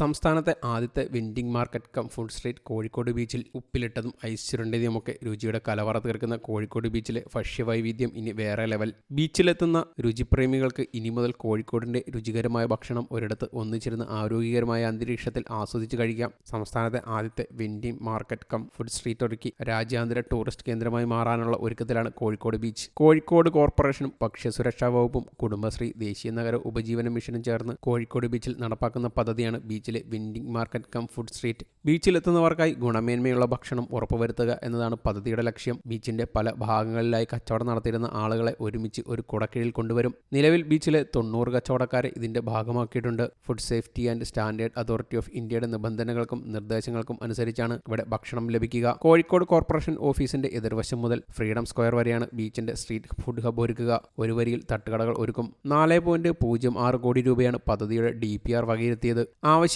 സംസ്ഥാനത്തെ ആദ്യത്തെ vending market cum food street Kozhikode ബീച്ചിൽ ഉപ്പിലിട്ടതും ഐസ് ചുരണ്ടിയതുമൊക്കെ രുചിയുടെ കലവറ തീർക്കുന്ന കോഴിക്കോട് ബീച്ചിലെ ഭക്ഷ്യവൈവിധ്യം ഇനി വേറെ ലെവൽ. ബീച്ചിലെത്തുന്ന രുചിപ്രേമികൾക്ക് ഇനി മുതൽ കോഴിക്കോടിന്റെ രുചികരമായ ഭക്ഷണം ഒരിടത്ത് ഒന്നിച്ചിരുന്ന് ആരോഗ്യകരമായ അന്തരീക്ഷത്തിൽ ആസ്വദിച്ച് കഴിക്കാം. സംസ്ഥാനത്തെ ആദ്യത്തെ vending market cum food street ഒരുക്കി രാജ്യാന്തര ടൂറിസ്റ്റ് കേന്ദ്രമായി മാറാനുള്ള ഒരുക്കത്തിലാണ് കോഴിക്കോട് ബീച്ച്. കോഴിക്കോട് കോർപ്പറേഷനും ഭക്ഷ്യസുരക്ഷാ വകുപ്പും കുടുംബശ്രീ ദേശീയ നഗര ഉപജീവന മിഷനും ചേർന്ന് കോഴിക്കോട് ബീച്ചിൽ നടപ്പാക്കുന്ന പദ്ധതിയാണ് ബീച്ചിലെ vending market cum food street. ബീച്ചിലെത്തുന്നവർക്കായി ഗുണമേന്മയുള്ള ഭക്ഷണം ഉറപ്പുവരുത്തുക എന്നതാണ് പദ്ധതിയുടെ ലക്ഷ്യം. ബീച്ചിന്റെ പല ഭാഗങ്ങളിലായി കച്ചവടം നടത്തിയിരുന്ന ആളുകളെ ഒരുമിച്ച് ഒരു കുടക്കീഴിൽ കൊണ്ടുവരും. നിലവിൽ ബീച്ചിലെ തൊണ്ണൂറ് കച്ചവടക്കാരെ ഇതിന്റെ ഭാഗമാക്കിയിട്ടുണ്ട്. Food safety and standard authority of ഇന്ത്യയുടെ നിബന്ധനകൾക്കും നിർദ്ദേശങ്ങൾക്കും അനുസരിച്ചാണ് ഇവിടെ ഭക്ഷണം ലഭിക്കുക. കോഴിക്കോട് കോർപ്പറേഷൻ ഓഫീസിന്റെ എതിർവശം മുതൽ ഫ്രീഡം സ്ക്വയർ വരെയാണ് ബീച്ചിന്റെ സ്ട്രീറ്റ് ഫുഡ് ഹബ് ഒരുക്കുക. ഒരു വരിയിൽ തട്ടുകടകൾ ഒരുക്കും. നാല് പോയിന്റ് പൂജ്യം ആറ് കോടി രൂപയാണ് പദ്ധതിയുടെ ഡി പി ആർ വകയിരുത്തിയത്.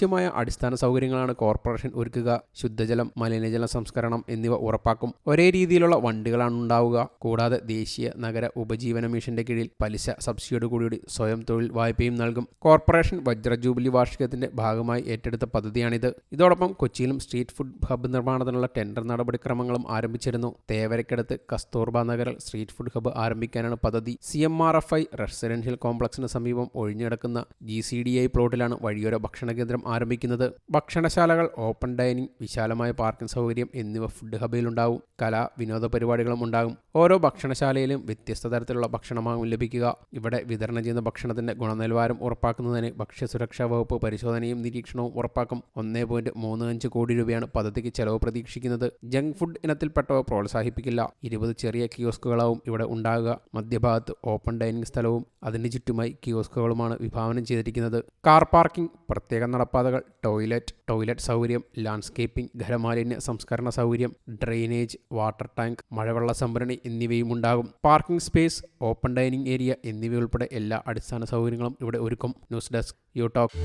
ആവശ്യമായ അടിസ്ഥാന സൗകര്യങ്ങളാണ് കോർപ്പറേഷൻ ഒരുക്കുക. ശുദ്ധജലം മലിനജല സംസ്കരണം എന്നിവ ഉറപ്പാക്കും. ഒരേ രീതിയിലുള്ള വണ്ടികളാണ് ഉണ്ടാവുക. കൂടാതെ ദേശീയ നഗര ഉപജീവന മിഷന്റെ കീഴിൽ പലിശ സബ്സിഡിയോട് കൂടി സ്വയം തൊഴിൽ വായ്പയും നൽകും. കോർപ്പറേഷൻ വജ്ര ജൂബിലി വാർഷികത്തിന്റെ ഭാഗമായി ഏറ്റെടുത്ത പദ്ധതിയാണിത്. ഇതോടൊപ്പം കൊച്ചിയിലും സ്ട്രീറ്റ് ഫുഡ് ഹബ്ബ് നിർമ്മാണത്തിനുള്ള ടെൻഡർ നടപടിക്രമങ്ങളും ആരംഭിച്ചിരുന്നു. തേവരക്കടുത്ത് കസ്തൂർബ നഗറിൽ സ്ട്രീറ്റ് ഫുഡ് ഹബ്ബ് ആരംഭിക്കാനാണ് പദ്ധതി. C M R F I residential കോംപ്ലക്സിന് സമീപം ഒഴിഞ്ഞുകിടക്കുന്ന ജി സി ഡി ഐ പ്ലോട്ടിലാണ് വഴിയോര ഭക്ഷണ കേന്ദ്രം ആരംഭിക്കുന്നത്. ഭക്ഷണശാലകൾ ഓപ്പൺ ഡൈനിങ് വിശാലമായ പാർക്കിംഗ് സൗകര്യം എന്നിവ ഫുഡ് ഹബിലുണ്ടാവും കലാ വിനോദ പരിപാടികളും ഉണ്ടാകും. ഓരോ ഭക്ഷണശാലയിലും വ്യത്യസ്ത തരത്തിലുള്ള ഭക്ഷണമാകും ലഭിക്കുക. ഇവിടെ വിതരണം ചെയ്യുന്ന ഭക്ഷണത്തിന്റെ ഗുണനിലവാരം ഉറപ്പാക്കുന്നതിന് ഭക്ഷ്യസുരക്ഷാ വകുപ്പ് പരിശോധനയും നിരീക്ഷണവും ഉറപ്പാക്കും. ഒന്നേ പോയിന്റ് മൂന്ന് അഞ്ച് കോടി രൂപയാണ് പദ്ധതിക്ക് ചെലവ് പ്രതീക്ഷിക്കുന്നത്. ജങ്ക് ഫുഡ് ഇനത്തിൽപ്പെട്ടവ പ്രോത്സാഹിപ്പിക്കില്ല. ഇരുപത് ചെറിയ കിയോസ്കുകളാവും ഇവിടെ ഉണ്ടാകുക. മധ്യഭാഗത്ത് ഓപ്പൺ ഡൈനിങ് സ്ഥലവും അതിന് ചുറ്റുമായി കിയോസ്കുകളുമാണ് വിഭാവനം ചെയ്തിരിക്കുന്നത്. കാർ പാർക്കിംഗ് പ്രത്യേക നടപ്പാതകൾ ടോയ്ലറ്റ് ടോയ്ലറ്റ് സൗകര്യം ലാൻഡ്സ്കേപ്പിംഗ് ഖരമാലിന്യ സംസ്കരണ സൗകര്യം ഡ്രെയിനേജ് വാട്ടർ ടാങ്ക് മഴവെള്ള സംഭരണി എന്നിവയും ഉണ്ടാകും. Parking space open dining area എന്നിവയുൾപ്പെടെ എല്ലാ അടിസ്ഥാന സൗകര്യങ്ങളും ഇവിടെ ഒരുക്കും. News desk യൂടോക്ക്